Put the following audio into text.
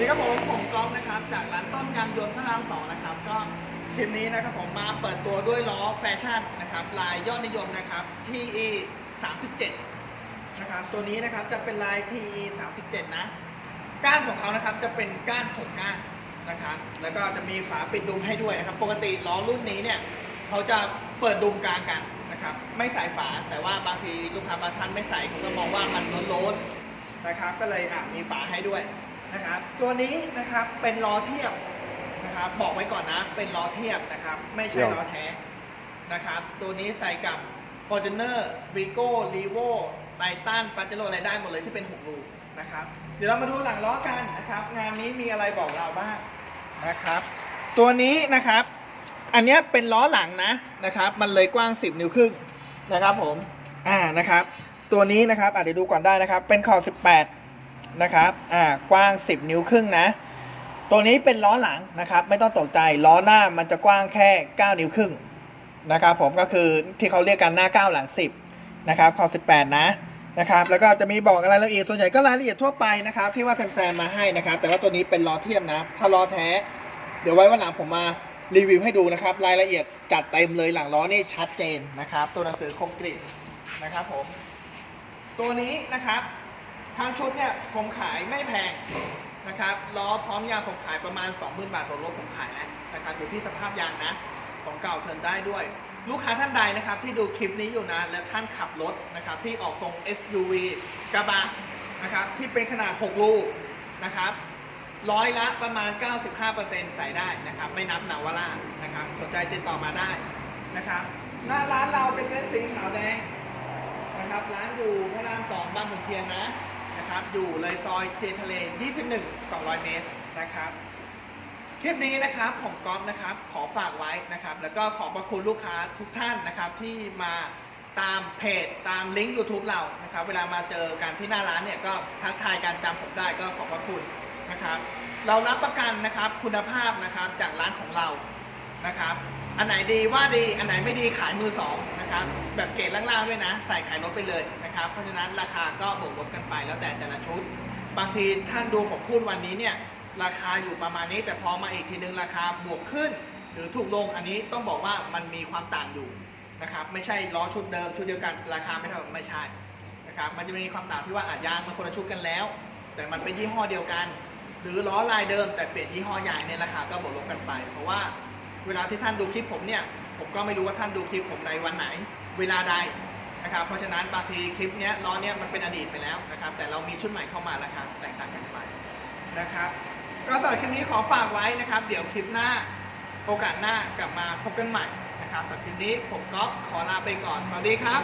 ดีครับผมผมก๊อฟนะครับจากร้านต้นยางยนต์พระรามสองนะครับ ก็คลิปนี้นะครับผมมาเปิดตัวด้วยล้อแฟชั่นนะครับลายยอดนิยมนะครับ TE 37นะครับตัวนี้นะครับจะเป็นลาย TE 37นะก้านของเขานะครับจะเป็นก้านหกก้านนะครับ แล้วก็จะมีฝาปิดดุมให้ด้วยนะครับ ปกติล้อรุ่นนี้เนี่ยเขาจะเปิดดุมกลางกันนะครับ ไม่ใส่ฝาแต่ว่าบางทีลูกค้าบางท่านไม่ใส่เขาก็มองว่ามันโล้นๆนะครับ ก็เลยอะมีฝาให้ด้วย นะครับ ตัวนี้นะครับเป็นล้อเทียบนะครับบอกไว้ก่อนนะ เป็นล้อเทียบนะครับ ไม่ใช่ล้อแท้นะครับ ตัวนี้ใส่กับ Fortuner Vigo r e v o Titan p a j e r o อะไรได้หมดเลยที่เป็น6รูนะครับ เดี๋ยวเรามาดูหลังล้อกันนะครับ งานนี้มีอะไรบอกเราบ้างนะครับ ตัวนี้นะครับ อันนี้เป็นล้อหลังนะนะครับ มันเลยกว้าง 10 นิ้วครึ่งนะครับผม อ่านะครับ ตัวนี้นะครับอะเดี๋ยวดูก่อนได้นะครับ เป็นขอบ18 นะครับอ่ากว้าง 10 นิ้วครึ่งนะ ตัวนี้เป็นล้อหลังนะครับ ไม่ต้องตกใจล้อหน้ามันจะกว้างแค่ 9 นิ้วครึ่งนะครับผมก็คือที่เขาเรียกกันหน้า 9 หลัง 10นะครับขอบ18 นะนะครับแล้วก็จะมีบอกรายละเอียดส่วนใหญ่ก็รายละเอียดทั่วไปนะครับ ที่ว่าแซมๆมาให้นะครับ แต่ว่าตัวนี้เป็นล้อเทียมนะ ถ้าล้อแท้ เดี๋ยวไว้วันหลังผมมารีวิวให้ดูนะครับ รายละเอียดจัดเต็มเลยหลังล้อนี่ชัดเจนนะครับ ตัวหนังสือคมกริบนะครับผมตัวนี้นะครับ ทางชุดเนี่ยผมขายไม่แพงนะครับล้อพร้อมยางผมขายประมาณ 20,000 บาทต่อรถผมขายแล้วนะครับอยู่ที่สภาพยางนะ ของเก่าเทินได้ด้วย ลูกค้าท่านใดนะครับที่ดูคลิปนี้อยู่นะและท่านขับรถนะครับที่ออกทรง SUV กระบะนะครับที่เป็นขนาด 6 ลูกนะครับร้อยละประมาณ 95%ใส่ได้นะครับไม่นับนาวาร่านะครับสนใจติดต่อมาได้นะครับหน้าร้านเราเป็นเน้นสีขาวแดงนะครับร้านอยู่พระรามสองบางขุนเทียนนะ นะครับ อยู่เลยซอยเทียนทะเล 21 200 เมตรนะครับคลิปนี้นะครับของก๊อฟนะครับขอฝากไว้นะครับ แล้วก็ขอบพระคุณลูกค้าทุกท่านนะครับที่มาตามเพจตามลิงก์ YouTube เรานะครับ เวลามาเจอกันที่หน้าร้านเนี่ยก็ทักทายการจำผมได้ก็ขอบพระคุณนะครับ เรารับประกันนะครับคุณภาพนะครับจากร้านของเรา นะครับ อันไหนดีว่าดี อันไหนไม่ดีขายมือสองนะครับ แบบเกรดล่างๆด้วยนะ ใส่ขายรถไปเลยนะครับ เพราะฉะนั้นราคาก็บวกลบกันไปแล้วแต่แต่ละชุด บางทีท่านดูผมพูดวันนี้เนี่ยราคาอยู่ประมาณนี้แต่พอมาอีกทีนึงราคาบวกขึ้น หรือถูกลงอันนี้ต้องบอกว่ามันมีความต่างอยู่นะครับ ไม่ใช่ล้อชุดเดิมชุดเดียวกันราคาไม่เท่าไม่ใช่นะครับมันจะมีความต่างที่ว่าอาจยางมันคนละชุดกันแล้ว แต่มันเป็นยี่ห้อเดียวกัน หรือล้อลายเดิมแต่เปลี่ยนยี่ห้อใหญ่ในยราคาก็บวกลบกันไป เพราะว่า เวลาที่ท่านดูคลิปผมเนี่ยผมก็ไม่รู้ว่าท่านดูคลิปผมในวันไหน เวลาใดนะครับเพราะฉะนั้นบางทีคลิปเนี้ยล้อเนี้ยมันเป็นอดีตไปแล้วนะครับแต่เรามีชุดใหม่เข้ามาราคาแตกต่างกันไปนะครับก็สำหรับคลิปนี้ขอฝากไว้นะครับ เดี๋ยวคลิปหน้าโอกาสหน้ากลับมาพบกันใหม่นะครับสำหรับคลิปนี้ผมก็ขอลาไปก่อนสวัสดีครับ